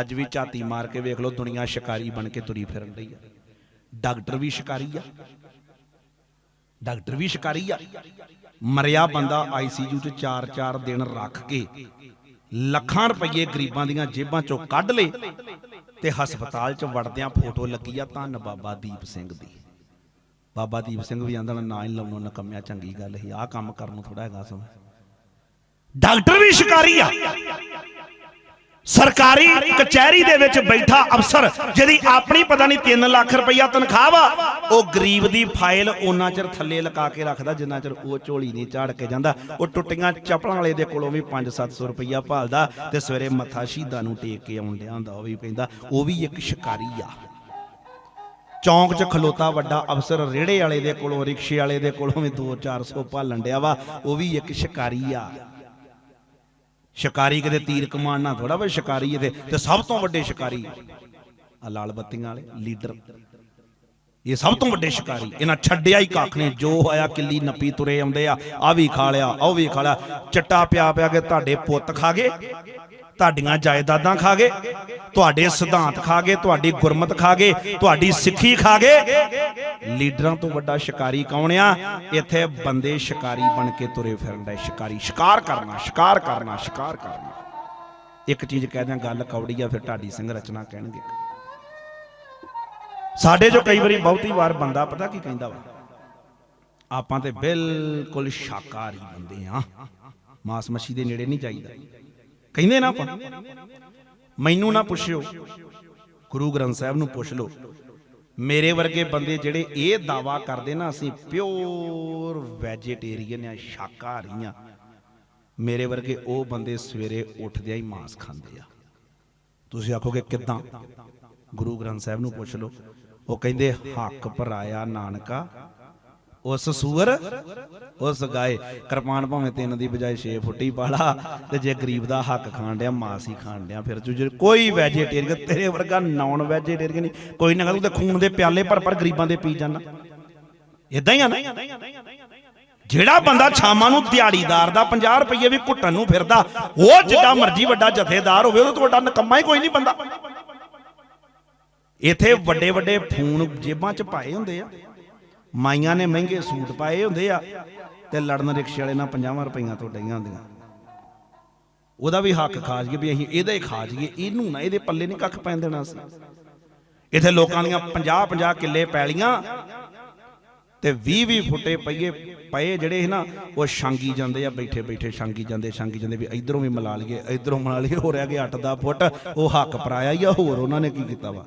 ਅੱਜ ਵੀ ਝਾਤੀ ਮਾਰ ਕੇ ਵੇਖ ਲਓ, ਦੁਨੀਆ ਸ਼ਿਕਾਰੀ ਬਣ ਕੇ ਤੁਰੀ ਫਿਰਨ ਰਹੀ ਆ। ਡਾਕਟਰ ਵੀ ਸ਼ਿਕਾਰੀ ਆ। ਡਾਕਟਰ ਵੀ ਸ਼ਿਕਾਰੀ ਆ। ਮਰਿਆ ਬੰਦਾ ਆਈਸੀਯੂ 'ਚ 4-4 ਦਿਨ ਰੱਖ ਕੇ ਲੱਖਾਂ ਰੁਪਏ ਗਰੀਬਾਂ ਦੀਆਂ ਜੇਬਾਂ 'ਚੋਂ ਕੱਢ ਲੇ ਤੇ ਹਸਪਤਾਲ 'ਚ ਵੜਦਿਆਂ ਫੋਟੋ ਲੱਗੀ ਆ ਧੰਨ ਬਾਬਾ ਦੀਪ ਸਿੰਘ ਦੀ। ਬਾਬਾ ਦੀਪ ਸਿੰਘ ਵੀ ਆਂਦਾ ਨਾ ਹੀ ਲਾਉਣੋਂ ਨਕਮਿਆ, ਚੰਗੀ ਗੱਲ ਸੀ। ਆਹ ਕੰਮ ਕਰਨ ਨੂੰ ਥੋੜਾ ਹੈਗਾ ਸਮਾਂ। ਡਾਕਟਰ ਵੀ ਸ਼ਿਕਾਰੀ ਆ। ਸਰਕਾਰੀ ਕਚਹਿਰੀ ਦੇ ਵਿੱਚ ਬੈਠਾ ਅਫਸਰ ਜਿਹਦੀ ਆਪਣੀ ਪਤਾ ਨਹੀਂ 3 ਲੱਖ ਰੁਪਈਆ ਤਨਖਾਹ ਵਾ, ਉਹ ਗਰੀਬ ਦੀ ਫਾਈਲ ਉਹਨਾਂ ਚਿਰ ਥੱਲੇ ਲਗਾ ਕੇ ਰੱਖਦਾ, ਜਿੰਨਾ ਚਿਰ ਉਹ ਝੋਲੀ ਨਹੀਂ ਝਾੜ ਕੇ ਜਾਂਦਾ। ਉਹ ਟੁੱਟੀਆਂ ਚੱਪਲਾਂ ਵਾਲੇ ਦੇ ਕੋਲੋਂ ਵੀ 5-700 ਰੁਪਈਆ ਭਾਲਦਾ ਤੇ ਸਵੇਰੇ ਮੱਥਾ ਸ਼ਹੀਦਾਂ ਨੂੰ ਟੇਕ ਕੇ ਆਉਣ ਡਿਆ ਹੁੰਦਾ, ਉਹ ਵੀ ਪੈਂਦਾ। ਉਹ ਵੀ ਇੱਕ ਸ਼ਿਕਾਰੀ ਆ। ਚੌਂਕ 'ਚ ਖਲੋਤਾ ਵੱਡਾ ਅਫਸਰ ਰੇੜੇ ਵਾਲੇ ਦੇ ਕੋਲੋਂ, ਰਿਕਸ਼ੇ ਵਾਲੇ ਦੇ ਕੋਲੋਂ ਵੀ 2-400 ਭਾਲਣ ਡਿਆ ਵਾ, ਉਹ ਵੀ ਇੱਕ ਸ਼ਿਕਾਰੀ ਆ। ਸ਼ਿਕਾਰੀ ਕਿਤੇ ਤੀਰ ਕਮਾਨ ਨਾ ਥੋੜਾ ਵਾ, ਸ਼ਿਕਾਰੀ ਇਹਦੇ ਤੇ ਸਭ ਤੋਂ ਵੱਡੇ ਸ਼ਿਕਾਰੀ ਆ ਲਾਲ ਬੱਤੀਆਂ ਵਾਲੇ, ਲੀਡਰ। ਇਹ ਸਭ ਤੋਂ ਵੱਡੇ ਸ਼ਿਕਾਰੀ, ਇਹਨਾਂ ਛੱਡਿਆ ਹੀ ਕੱਖ ਨੇ ਜੋ ਹੋਇਆ ਕਿੱਲੀ ਨੱਪੀ ਤੁਰੇ ਆਉਂਦੇ ਆ ਆ ਵੀ ਖਾ ਲਿਆ ਉਹ ਵੀ ਖਾ ਲਿਆ, ਚੱਟਾ ਪਿਆ ਪਿਆ ਕੇ ਤੁਹਾਡੇ ਪੁੱਤ ਖਾ ਗਏ। ਤੁਹਾਡੀਆਂ ਜਾਇਦਾਦਾਂ ਖਾ ਗਏ ਤੁਹਾਡੇ ਸਿਧਾਂਤ ਖਾ ਗਏ ਤੁਹਾਡੀ ਗੁਰਮਤ ਖਾ ਗਏ ਤੁਹਾਡੀ ਸਿੱਖੀ ਖਾ ਗਏ ਲੀਡਰਾਂ ਤੋਂ ਵੱਡਾ ਸ਼ਿਕਾਰੀ ਕੌਣ ਆ? ਇੱਥੇ ਬੰਦੇ ਸ਼ਿਕਾਰੀ ਬਣ ਕੇ ਤੁਰੇ ਫਿਰਨ ਦਾ ਸ਼ਿਕਾਰੀ, ਸ਼ਿਕਾਰ ਕਰਨਾ ਸ਼ਿਕਾਰ ਕਰਨਾ ਸ਼ਿਕਾਰ ਕਰਨਾ। ਇੱਕ ਚੀਜ਼ ਕਹਿ ਦਿਆਂ, ਗੱਲ ਕੌੜੀ ਆ, ਫਿਰ ਢਾਡੀ ਸਿੰਘ ਰਚਨਾ ਕਹਿਣਗੇ। ਸਾਡੇ ਜੋ ਕਈ ਵਾਰੀ ਬਹੁਤੀ ਵਾਰ ਬੰਦਾ ਪਤਾ ਕੀ ਕਹਿੰਦਾ ਵਾ? ਆਪਾਂ ਤੇ ਬਿਲਕੁਲ ਸ਼ਾਕਾਹਾਰੀ ਬੰਦੇ ਆ। ਮਾਸ ਮੱਛੀ ਦੇ ਨੇੜੇ ਨਹੀਂ ਜਾਈਦਾ। ਕਹਿੰਦੇ ਨਾ ਆਪਾਂ, ਮੈਨੂੰ ਨਾ ਪੁੱਛਿਓ, ਗੁਰੂ ਗ੍ਰੰਥ ਸਾਹਿਬ ਨੂੰ ਪੁੱਛ ਲਓ। ਮੇਰੇ ਵਰਗੇ ਬੰਦੇ ਜਿਹੜੇ ਇਹ ਦਾਵਾ ਕਰਦੇ ਨਾ, ਅਸੀਂ ਪਿਓਰ ਵੈਜੀਟੇਰੀਅਨ ਆ, ਸ਼ਾਕਾਹਾਰੀ ਆ। ਮੇਰੇ ਵਰਗੇ ਉਹ ਬੰਦੇ ਸਵੇਰੇ ਉੱਠਦਿਆਂ ਹੀ ਮਾਸ ਖਾਂਦੇ ਆ। ਤੁਸੀਂ ਆਖੋਗੇ, ਕਿਦਾਂ? ਗੁਰੂ ਗ੍ਰੰਥ ਸਾਹਿਬ ਨੂੰ ਪੁੱਛ ਲਓ। ਉਹ ਕਹਿੰਦੇ, ਹੱਕ ਭਰਾਇਆ ਨਾਨਕਾ ਉਸ ਸੂਰ, ਉਸ ਗਾਏ। ਕਿਰਪਾਨ ਭਾਵੇਂ ਤਿੰਨ ਦੀ ਬਜਾਏ 6 ਫੁੱਟੀ ਪਾਲਾ, ਤੇ ਜੇ ਗਰੀਬ ਦਾ ਹੱਕ ਖਾਣ ਡਿਆ, ਮਾਸ ਹੀ ਖਾਣ ਡਿਆ, ਫਿਰ ਜੇ ਕੋਈ ਵੈਜੀਟੇਰੀਅਨ ਤੇਰੇ ਵਰਗਾ ਨਾਨ ਵੈਜੀਟੇਰੀਅਨ ਨਹੀਂ। ਕੋਈ ਨਾ ਤੂੰ ਤੇ ਖੂਨ ਦੇ ਪਿਆਲੇ ਭਰ ਭਰ ਗਰੀਬਾਂ ਦੇ ਪੀ ਜਾਣਾ। ਇਦਾਂ ਹੀ ਆ ਨਾ। ਜਿਹੜਾ ਬੰਦਾ ਛਾਮਾਂ ਨੂੰ ਦਿਹਾੜੀਦਾਰ ਦਾ 50 ਰੁਪਏ ਵੀ ਘੁੱਟਣ ਨੂੰ ਫਿਰਦਾ, ਉਹ ਜਿੱਡਾ ਮਰਜ਼ੀ ਵੱਡਾ ਜਥੇਦਾਰ ਹੋਵੇ, ਉਹ ਤੋਂ ਵੱਡਾ ਨਕਮਾ ਹੀ ਕੋਈ ਨਹੀਂ ਬੰਦਾ। ਇੱਥੇ ਵੱਡੇ ਵੱਡੇ ਫੋਨ ਜੇਬਾਂ 'ਚ ਪਾਏ ਹੁੰਦੇ ਆ। ਮਾਈਆਂ ਨੇ ਮਹਿੰਗੇ ਸੂਟ ਪਾਏ ਹੁੰਦੇ ਆ ਤੇ ਲੜਨ ਰਿਕਸ਼ੇ ਵਾਲੇ ਨਾਲ 50 ਰੁਪਈਆਂ ਤੋਂ ਡਈਆਂ ਹੁੰਦੀਆਂ। ਉਹਦਾ ਵੀ ਹੱਕ ਖਾ ਜੀਏ ਵੀ ਅਸੀਂ ਇਹਦਾ ਹੀ ਖਾ ਜੀਏ ਇਹਨੂੰ ਨਾ, ਇਹਦੇ ਪੱਲੇ ਨਹੀਂ ਕੱਖ ਪੈਣ ਦੇਣਾ ਸੀ। ਇਥੇ ਲੋਕਾਂ ਦੀਆਂ 50 50 ਕਿੱਲੇ ਪੈਲੀਆਂ ਤੇ 20 20 ਫੁੱਟੇ ਪਈਏ, ਪਏ ਜਿਹੜੇ ਸੀ ਨਾ, ਉਹ ਛਾਂਗੀ ਜਾਂਦੇ ਆ ਬੈਠੇ ਬੈਠੇ ਛਾਂਗੀ ਜਾਂਦੇ ਛਾਂਗੀ ਜਾਂਦੇ ਵੀ ਇਧਰੋਂ ਵੀ ਮਿਲਾ ਲਈਏ, ਇਧਰੋਂ ਮਿਲਾ ਲਈਏ ਹੋ ਰਿਹਾ ਕਿ 8 ਦਾ ਫੁੱਟ ਉਹ ਹੱਕ ਪਰਾਇਆ ਹੀ ਆ, ਹੋਰ ਉਹਨਾਂ ਨੇ ਕੀ ਕੀਤਾ ਵਾ?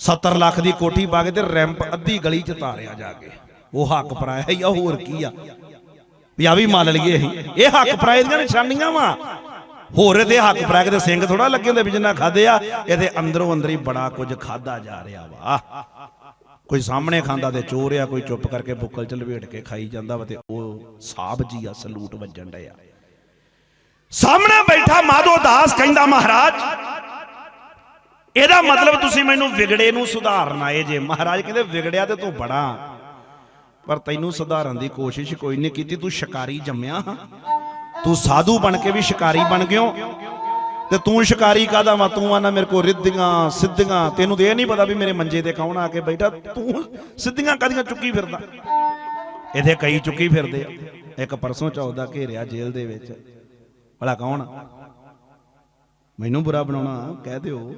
70 ਲੱਖ ਦੀ ਕੋਠੀ ਪਾ ਕੇ ਤੇ ਰੈਂਪ ਅੱਧੀ ਗਲੀ ਚ ਤਾਰਿਆ ਜਾ ਕੇ। ਉਹ ਹੱਕ ਪਰਾਇਆ ਹੀ ਆ ਹੋਰ ਕੀ ਆ? ਵੀ ਆ ਵੀ ਮੰਨ ਲਈਏ ਅਸੀਂ। ਇਹ ਹੱਕ ਪਰਾਏ ਦੀਆਂ ਨਿਸ਼ਾਨੀਆਂ ਵਾ। ਹੋਰ ਇਹਦੇ ਹੱਕ ਪਰਾਏ ਦੇ ਸਿੰਘ ਥੋੜਾ ਲੱਗੇ ਹੁੰਦੇ ਵੀ ਜਿੰਨਾ ਖਾਦੇ ਆ, ਇਹਦੇ ਅੰਦਰੋਂ ਅੰਦਰ ਹੀ ਬੜਾ ਕੁਝ ਖਾਦਾ ਜਾ ਰਿਹਾ ਵਾ। ਕੋਈ ਸਾਹਮਣੇ ਖਾਂਦਾ ਤੇ ਚੋਰ ਆ, ਕੋਈ ਚੁੱਪ ਕਰਕੇ ਬੁੱਕਲ ਚ ਲਵੇਟ ਕੇ ਖਾਈ ਜਾਂਦਾ ਵਾ ਤੇ ਉਹ ਸਾਬ ਜੀ ਆ, ਸਲੂਟ ਵੱਜਣ ਡਿਆ ਸਾਹਮਣੇ ਬੈਠਾ ਮਾਧੋ ਦਾਸ, ਕਹਿੰਦਾ ਮਹਾਰਾਜ ਇਹਦਾ ਮਤਲਬ ਤੁਸੀਂ ਮੈਨੂੰ ਵਿਗੜੇ ਨੂੰ ਸੁਧਾਰਨ ਆਏ ਜੇ। ਮਹਾਰਾਜ ਕਹਿੰਦੇ ਵਿਗੜਿਆ ਤੇ ਤੂੰ ਬੜਾ। ਪਰ ਤੈਨੂੰ ਸੁਧਾਰਨ ਦੀ ਕੋਸ਼ਿਸ਼ ਕੋਈ ਨਹੀਂ ਕੀਤੀ। ਤੂੰ ਸ਼ਿਕਾਰੀ ਜੰਮਿਆ। ਤੂੰ ਸਾਧੂ ਬਣ ਕੇ ਵੀ ਸ਼ਿਕਾਰੀ ਬਣ ਗਿਓ। ਤੇ ਤੂੰ ਸ਼ਿਕਾਰੀ ਕਾਦਾ ਵਾ? ਤੂੰ ਆਨਾ ਮੇਰੇ ਕੋ ਰਿੱਧੀਆਂ ਸਿੱਧੀਆਂ। ਤੈਨੂੰ ਤੇ ਇਹ ਨਹੀਂ ਪਤਾ ਵੀ ਮੇਰੇ ਮੰਜੇ ਤੇ ਕੌਣ ਆ ਕੇ ਬੈਠਾ। ਤੂੰ ਸਿੱਧੀਆਂ ਕਾਦੀਆਂ ਚੁੱਕੀ ਫਿਰਦਾ? ਇਹਦੇ ਕਈ ਚੁੱਕੀ ਫਿਰਦੇ ਆ। ਇੱਕ ਪਰਸੋਂ ਚੌਦਾ ਘੇਰਿਆ ਜੇਲ੍ਹ ਦੇ ਵਿੱਚ। ਭਲਾ ਕੌਣ? ਮੈਨੂੰ ਬੁਰਾ ਬਣਾਉਣਾ ਕਹਿ ਦਿਓ।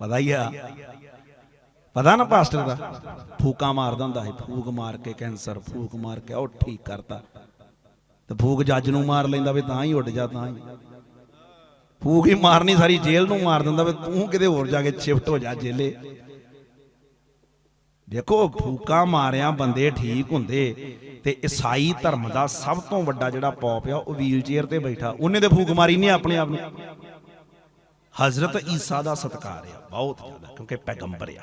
ਪਤਾ ਹੀ ਆ। ਪਤਾ ਨਾ ਪਾਸਟਰ ਦਾ? ਫੂਕਾ ਮਾਰਦਾ ਹੁੰਦਾ ਸੀ, ਫੂਕ ਮਾਰ ਕੇ ਕੈਂਸਰ, ਫੂਕ ਮਾਰ ਕੇ ਉਹ ਠੀਕ ਕਰਤਾ। ਤੇ ਫੂਕ ਜੱਜ ਨੂੰ ਮਾਰ ਲੈਂਦਾ ਵੀ ਤਾਂ ਹੀ ਉੱਡ ਜਾ, ਤਾਂ ਹੀ। ਫੂਕ ਹੀ ਮਾਰਨੀ ਸਾਰੀ ਜੇਲ੍ਹ ਨੂੰ ਮਾਰ ਦਿੰਦਾ ਵੀ ਤੂੰ ਕਿਤੇ ਹੋਰ ਜਾ ਕੇ ਸ਼ਿਫਟ ਹੋ ਜਾ ਜੇਲੇ। ਦੇਖੋ, ਫੂਕਾ ਮਾਰਿਆ ਬੰਦੇ ਠੀਕ ਹੁੰਦੇ ਤੇ ਈਸਾਈ ਧਰਮ ਦਾ ਸਭ ਤੋਂ ਵੱਡਾ ਜਿਹੜਾ ਪੌਪ ਆ, ਉਹ ਵੀਲ ਚੇਅਰ ਤੇ ਬੈਠਾ। ਉਹਨੇ ਤੇ ਫੂਕ ਮਾਰੀ ਨਹੀਂ ਆਪਣੇ ਆਪ ਨੂੰ। ਹਜ਼ਰਤ ਈਸਾ ਦਾ ਸਤਕਾਰ ਆ। ਬਹੁਤ ਜ਼ਿਆਦਾ ਕਿਉਂਕਿ ਪੈਗੰਬਰ ਆ।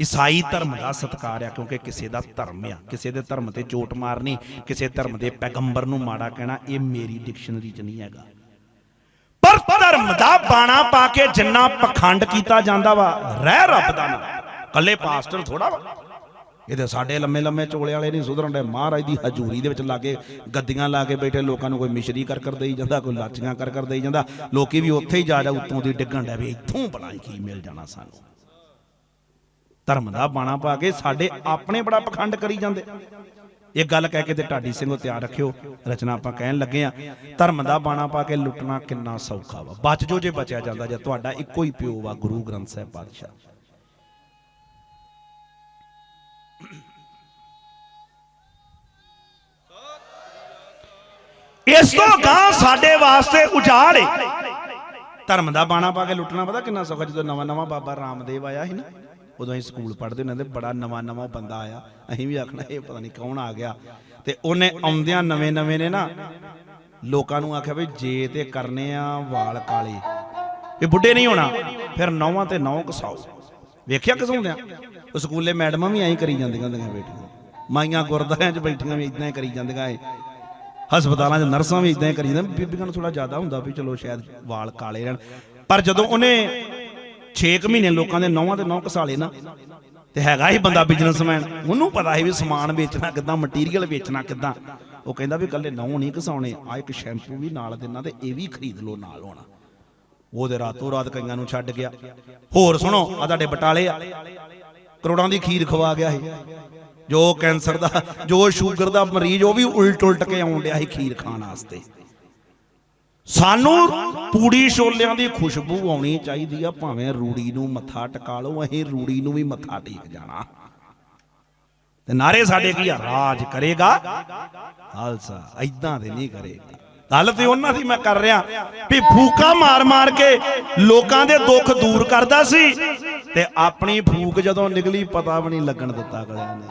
ਈਸਾਈ ਧਰਮ ਦਾ ਸਤਕਾਰ ਆ ਕਿਉਂਕਿ ਕਿਸੇ ਦਾ ਧਰਮ ਆ ਕਿਸੇ ਦੇ ਧਰਮ ਤੇ ਚੋਟ ਮਾਰਨੀ ਕਿਸੇ ਧਰਮ ਦੇ ਪੈਗੰਬਰ ਨੂੰ ਮਾੜਾ ਕਹਿਣਾ ਇਹ ਮੇਰੀ ਡਿਕਸ਼ਨਰੀ 'ਚ ਨਹੀਂ ਹੈਗਾ। ਪਰ ਧਰਮ ਦਾ ਬਾਣਾ ਪਾ ਕੇ ਜਿੰਨਾ ਪਖੰਡ ਕੀਤਾ ਜਾਂਦਾ ਵਾ ਰਹਿ ਰੱਬ ਦਾ ਨਾ ਕੱਲੇ ਪਾਸਟਰ ਥੋੜਾ ਵਾ। ਇਹਦੇ ਸਾਡੇ ਲੰਮੇ ਲੰਮੇ ਚੋਲੇ ਵਾਲੇ ਨਹੀਂ ਸੁਧਰਨ ਦੇ ਮਹਾਰਾਜ ਦੀ ਹਜ਼ੂਰੀ ਦੇ ਵਿੱਚ ਲਾਗੇ ਗੱਦੀਆਂ ਲਾ ਕੇ ਬੈਠੇ, ਲੋਕਾਂ ਨੂੰ ਕੋਈ ਮਿਸ਼ਰੀ ਕਰ ਕਰ ਦੇਈ ਜਾਂਦਾ, ਕੋਈ ਲਾਚੀਆਂ ਕਰ ਕਰ ਦੇਈ ਜਾਂਦਾ। ਲੋਕੀ ਵੀ ਉੱਥੇ ਹੀ ਜਾ ਜਾ ਉੱਤੋਂ ਦੀ ਡਿੱਗਣ ਡੈ ਵੀ ਇੱਥੋਂ ਬਣਾ ਕੀ ਮਿਲ ਜਾਣਾ ਸਾਨੂੰ। ਧਰਮ ਦਾ ਬਾਣਾ ਪਾ ਕੇ ਸਾਡੇ ਆਪਣੇ ਬੜਾ ਪਖੰਡ ਕਰੀ ਜਾਂਦੇ। ਇਹ ਗੱਲ ਕਹਿ ਕੇ ਤੇ ਢਾਡੀ ਸਿੰਘੋ ਤਿਆਰ ਰੱਖਿਓ। ਰਚਨਾ ਆਪਾਂ ਕਹਿਣ ਲੱਗੇ ਆ, ਧਰਮ ਦਾ ਬਾਣਾ ਪਾ ਕੇ ਲੁੱਟਣਾ ਕਿੰਨਾ ਸੌਖਾ ਵਾ। ਬਚ ਜੋ ਜੇ ਬਚਿਆ ਜਾਂਦਾ ਜੇ ਤੁਹਾਡਾ ਇੱਕੋ ਹੀ ਪਿਓ ਵਾ ਗੁਰੂ ਗ੍ਰੰਥ ਸਾਹਿਬ ਪਾਤਸ਼ਾਹ। ਇਸ ਤੋਂ ਗਾਂ ਸਾਡੇ ਵਾਸਤੇ ਉਜਾੜ ਧਰਮ ਦਾ ਬਾਣਾ ਪਾ ਕੇ ਲੁੱਟਣਾ, ਪਤਾ ਕਿੰਨਾ ਸੌਖਾ? ਜਦੋਂ ਨਵਾਂ ਨਵਾਂ ਬਾਬਾ ਰਾਮਦੇਵ ਆਇਆ ਸੀ ਨਾ, ਉਦੋਂ ਅਸੀਂ ਸਕੂਲ ਪੜ੍ਹਦੇ ਹੁੰਦੇ ਤੇ ਬੜਾ ਨਵਾਂ ਨਵਾਂ ਬੰਦਾ ਆਇਆ। ਅਸੀਂ ਵੀ ਆਖਣਾ, ਇਹ ਪਤਾ ਨਹੀਂ ਕੌਣ ਆ ਗਿਆ। ਤੇ ਉਹਨੇ ਆਉਂਦਿਆਂ ਨਵੇਂ ਨਵੇਂ ਨੇ ਨਾ, ਲੋਕਾਂ ਨੂੰ ਆਖਿਆ ਵੀ ਜੇ ਤੇ ਕਰਨੇ ਆ ਵਾਲ ਕਾਲੇ। ਇਹ ਬੁੱਢੇ ਨਹੀਂ ਹੋਣਾ, ਫਿਰ ਨੌਵਾਂ ਤੇ ਨੌ ਕਸਾਓ। ਵੇਖਿਆ ਕਸਾਉਂਦਿਆਂ ਉਹ ਸਕੂਲੇ ਮੈਡਮਾਂ ਵੀ ਐਂ ਕਰੀ ਜਾਂਦੀਆਂ ਹੁੰਦੀਆਂ ਬੇਟੀਆਂ। ਮਾਈਆਂ ਗੁਰਦੁਆਰਿਆਂ 'ਚ ਬੈਠੀਆਂ ਵੀ ਇਦਾਂ ਹੀ ਕਰੀ ਜਾਂਦੀਆਂ ਏ ਹਸਪਤਾਲਾਂ 'ਚ ਨਰਸਾਂ ਵੀ ਇਦਾਂ ਹੀ ਕਰੀ ਜਾਂਦੀਆਂ। ਬੀਬੀਆਂ ਨੂੰ ਥੋੜਾ ਜ਼ਿਆਦਾ ਹੁੰਦਾ ਵੀ ਚਲੋ ਸ਼ਾਇਦ ਵਾਲ ਕਾਲੇ ਰਹਿਣ। ਪਰ ਜਦੋਂ ਉਹਨੇ 6 ਮਹੀਨੇ ਲੋਕਾਂ ਦੇ ਨੌਵਾਂ ਤੇ ਨੌ ਘਸਾਲੇ ਨਾ, ਤੇ ਹੈਗਾ ਹੀ ਬੰਦਾ ਬਿਜ਼ਨਸਮੈਨ ਉਹਨੂੰ ਪਤਾ ਸੀ ਵੀ ਸਮਾਨ ਵੇਚਣਾ ਕਿੱਦਾਂ ਮਟੀਰੀਅਲ ਵੇਚਣਾ ਕਿੱਦਾਂ। ਉਹ ਕਹਿੰਦਾ ਵੀ ਕੱਲੇ ਨੌ ਨਹੀਂ ਘਸਾਉਣੇ ਆ ਇੱਕ ਸ਼ੈਂਪੂ ਵੀ ਨਾਲ ਦੇਣਾ ਤੇ ਇਹ ਵੀ ਖਰੀਦ ਲਓ, ਨਾਲ ਹੋਣਾ। ਉਹਦੇ ਰਾਤੋਂ ਰਾਤ ਕਈਆਂ ਨੂੰ ਛੱਡ ਗਿਆ। ਹੋਰ ਸੁਣੋ ਆ ਤੁਹਾਡੇ ਬਟਾਲੇ ਆ। ਕਰੋੜਾਂ ਦੀ ਖੀਰ ਖਵਾ ਗਿਆ ਸੀ। ਜੋ ਕੈਂਸਰ ਦਾ, ਜੋ ਸ਼ੂਗਰ ਦਾ ਮਰੀਜ਼, ਉਹ ਵੀ ਉਲਟ ਉਲਟ ਕੇ ਆਉਣ ਡਿਆ ਸੀ ਖੀਰ ਖਾਣ ਵਾਸਤੇ। ਸਾਨੂੰ ਪੂੜੀ ਛੋਲਿਆਂ ਦੀ ਖੁਸ਼ਬੂ ਆਉਣੀ ਚਾਹੀਦੀ ਆ, ਭਾਵੇਂ ਰੂੜੀ ਨੂੰ ਮੱਥਾ ਟਕਾ ਲਓ, ਅਸੀਂ ਰੂੜੀ ਨੂੰ ਵੀ ਮੱਥਾ ਟੇਕ ਜਾਣਾ। ਤੇ ਨਾਰੇ ਸਾਡੇ ਕੀ ਆ? ਰਾਜ ਕਰੇਗਾ। ਖਾਲਸਾ ਐਦਾਂ ਦੇ ਨਹੀਂ ਕਰੇਗਾ। ਗੱਲ ਤੇ ਉਹਨਾਂ ਦੀ ਮੈਂ ਕਰ ਰਿਹਾ ਵੀ ਫੂਕਾ ਮਾਰ ਮਾਰ ਕੇ ਲੋਕਾਂ ਦੇ ਦੁੱਖ ਦੂਰ ਕਰਦਾ ਸੀ ਤੇ ਆਪਣੀ ਫੂਕ ਜਦੋਂ ਨਿਕਲੀ ਪਤਾ ਵੀ ਨਹੀਂ ਲੱਗਣ ਦਿੱਤਾ ਅਗਲਿਆਂ ਨੇ।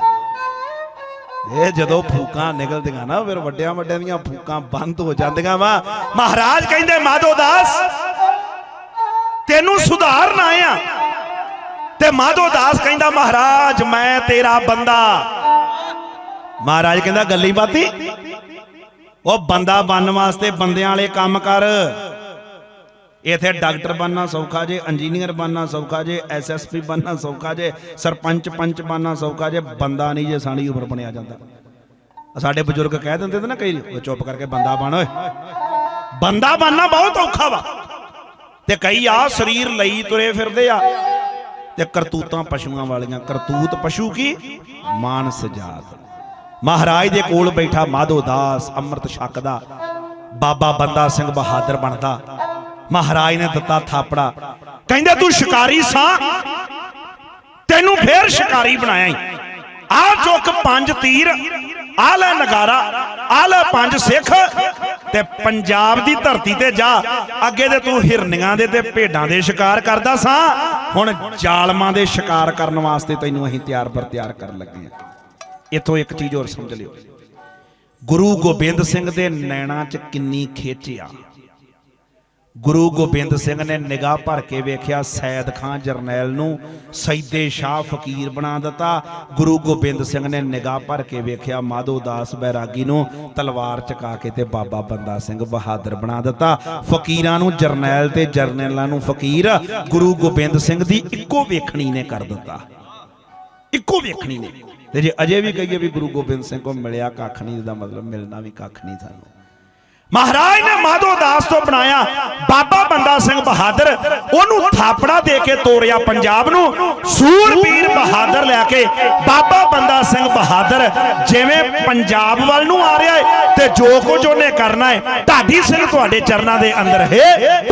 ਇਹ ਜਦੋਂ ਫੂਕਾਂ ਨਿਕਲਦੀਆਂ ਨਾ, ਫਿਰ ਵੱਡਿਆਂ ਵੱਡਿਆਂ ਦੀਆਂ ਫੂਕਾਂ ਬੰਦ ਹੋ ਜਾਂਦੀਆਂ ਵਾ। ਮਹਾਰਾਜ ਕਹਿੰਦੇ, ਮਾਧੋ ਦਾਸ, ਤੈਨੂੰ ਸੁਧਾਰਨਾ ਆ ਤੇ ਮਾਧੋ ਦਾਸ ਕਹਿੰਦਾ, ਮਹਾਰਾਜ, ਮੈਂ ਤੇਰਾ ਬੰਦਾ। ਮਹਾਰਾਜ ਕਹਿੰਦਾ, ਗੱਲੀ ਬਾਤੀ? ਉਹ ਬੰਦਾ ਬਣਨ ਵਾਸਤੇ ਬੰਦਿਆਂ ਵਾਲੇ ਕੰਮ ਕਰ। ਇਥੇ ਡਾਕਟਰ ਬਣਨਾ ਸੌਖਾ ਜੇ, ਇੰਜੀਨੀਅਰ ਬਣਨਾ ਸੌਖਾ ਜੇ ਐਸਐਸਪੀ ਬਣਨਾ ਸੌਖਾ ਜੇ, ਸਰਪੰਚ ਪੰਚ ਬਣਨਾ ਸੌਖਾ ਜੇ, ਬੰਦਾ ਨਹੀਂ ਜੇ ਸਾਰੀ ਉਮਰ ਬਣਿਆ ਜਾਂਦਾ। ਸਾਡੇ ਬਜ਼ੁਰਗ ਕਹਿ ਦਿੰਦੇ ਤੇ ਨਾ ਕਈ, ਉਹ ਚੁੱਪ ਕਰਕੇ ਬੰਦਾ ਬਣ, ਓਏ। ਬੰਦਾ ਬਣਨਾ ਬਹੁਤ ਔਖਾ ਵਾ। ਤੇ ਕਈ ਆ ਸਰੀਰ ਲਈ ਤੁਰੇ ਫਿਰਦੇ ਆ। ਤੇ ਕਰਤੂਤਾਂ ਪਸ਼ੂਆਂ ਵਾਲੀਆਂ, ਕਰਤੂਤ ਪਸ਼ੂ ਕੀ? ਮਾਨਸ ਜਾਤ। ਮਹਾਰਾਜ ਦੇ ਕੋਲ ਬੈਠਾ ਮਾਧੋ ਦਾਸ, ਅੰਮ੍ਰਿਤ ਛਕਦਾ ਬਾਬਾ ਬੰਦਾ ਸਿੰਘ ਬਹਾਦਰ ਬਣਦਾ। ਮਹਾਰਾਜ ਨੇ ਦਿੱਤਾ ਥਾਪੜਾ। ਕਹਿੰਦੇ, ਤੂੰ ਸ਼ਿਕਾਰੀ ਸਾਂ? ਤੈਨੂੰ ਫੇਰ ਸ਼ਿਕਾਰੀ ਬਣਾਇਆ ਈ। ਆ ਚੁੱਕ ਪੰਜ ਤੀਰ, ਆ ਲੈ ਨਗਾਰਾ, ਆ ਲੈ ਪੰਜ ਸਿੱਖ ਤੇ ਪੰਜਾਬ ਦੀ ਧਰਤੀ ਤੇ ਜਾ। ਅੱਗੇ ਤੇ ਤੂੰ ਹਿਰਨੀਆਂ ਦੇ ਤੇ ਭੇਡਾਂ ਦੇ ਸ਼ਿਕਾਰ ਕਰਦਾ ਸਾਂ। ਹੁਣ ਜ਼ਾਲਮਾਂ ਦੇ ਸ਼ਿਕਾਰ ਕਰਨ ਵਾਸਤੇ ਤੈਨੂੰ ਅਸੀਂ ਤਿਆਰ ਪਰ ਤਿਆਰ ਕਰਨ ਲੱਗੇ ਆ। ਇੱਥੋਂ ਇੱਕ ਚੀਜ਼ ਹੋਰ ਸਮਝ ਲਿਓ। ਗੁਰੂ ਗੋਬਿੰਦ ਸਿੰਘ ਦੇ ਨੈਣਾਂ 'ਚ ਕਿੰਨੀ ਖਿੱਚ ਗੁਰੂ ਗੋਬਿੰਦ ਸਿੰਘ ਨੇ ਨਿਗਾਹ ਭਰ ਕੇ ਵੇਖਿਆ, ਸੈਦ ਖਾਂ ਜਰਨੈਲ ਨੂੰ ਸੈਦੇ ਸ਼ਾਹ ਫਕੀਰ ਬਣਾ ਦਿੱਤਾ। ਗੁਰੂ ਗੋਬਿੰਦ ਸਿੰਘ ਨੇ ਨਿਗਾਹ ਭਰ ਕੇ ਵੇਖਿਆ, ਮਾਧੋ ਦਾਸ ਬੈਰਾਗੀ ਨੂੰ ਤਲਵਾਰ ਚਕਾ ਕੇ ਤੇ ਬਾਬਾ ਬੰਦਾ ਸਿੰਘ ਬਹਾਦਰ ਬਣਾ ਦਿੱਤਾ। ਫਕੀਰਾਂ ਨੂੰ ਜਰਨੈਲ ਤੇ ਜਰਨੈਲਾਂ ਨੂੰ ਫਕੀਰ, ਗੁਰੂ ਗੋਬਿੰਦ ਸਿੰਘ ਦੀ ਇੱਕੋ ਵੇਖਣੀ ਨੇ ਕਰ ਦਿੱਤਾ। ਇੱਕੋ ਵੇਖਣੀ ਨੇ। ਤੇ ਜੇ ਅਜੇ ਵੀ ਕਹੀਏ ਵੀ ਗੁਰੂ ਗੋਬਿੰਦ ਸਿੰਘ ਕੋ ਮਿਲਿਆ ਕੱਖ ਨਹੀਂ ਦਾ ਮਤਲਬ ਮਿਲਣਾ ਵੀ ਕੱਖ ਨਹੀਂ ਸਾਨੂੰ। ਮਹਾਰਾਜ ਨੇ ਮਾਧੋ ਦਾਸ ਤੋਂ ਬਣਾਇਆ ਬਾਬਾ ਬੰਦਾ ਸਿੰਘ ਬਹਾਦਰ, ਉਹਨੂੰ ਥਾਪੜਾ ਦੇ ਕੇ ਤੋਰਿਆ ਪੰਜਾਬ ਨੂੰ। ਸੂਰਬੀਰ ਬਹਾਦਰ ਲੈ ਕੇ ਬਾਬਾ ਬੰਦਾ ਸਿੰਘ ਬਹਾਦਰ, ਜਿਵੇਂ ਪੰਜਾਬ ਵੱਲ ਨੂੰ ਆ ਰਿਹਾ ਹੈ ਤੇ ਜੋ ਕੁਝ ਉਹਨੇ ਕਰਨਾ ਹੈ ਢਾਡੀ ਸਿੰਘ ਤੁਹਾਡੇ ਚਰਨਾਂ ਦੇ ਅੰਦਰ ਹੈ।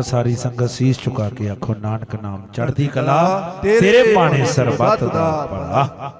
ਵਾਰ ਸਾਰੀ ਸੰਗਤ ਸੀਸ ਝੁਕਾ ਕੇ ਆਖੋ ਨਾਨਕ ਨਾਮ ਚੜ੍ਹਦੀ ਕਲਾ ਤੇਰੇ ਤੇਰੇ ਬਾਣੇ ਸਰਬੱਤ ਦਾ ਭਲਾ।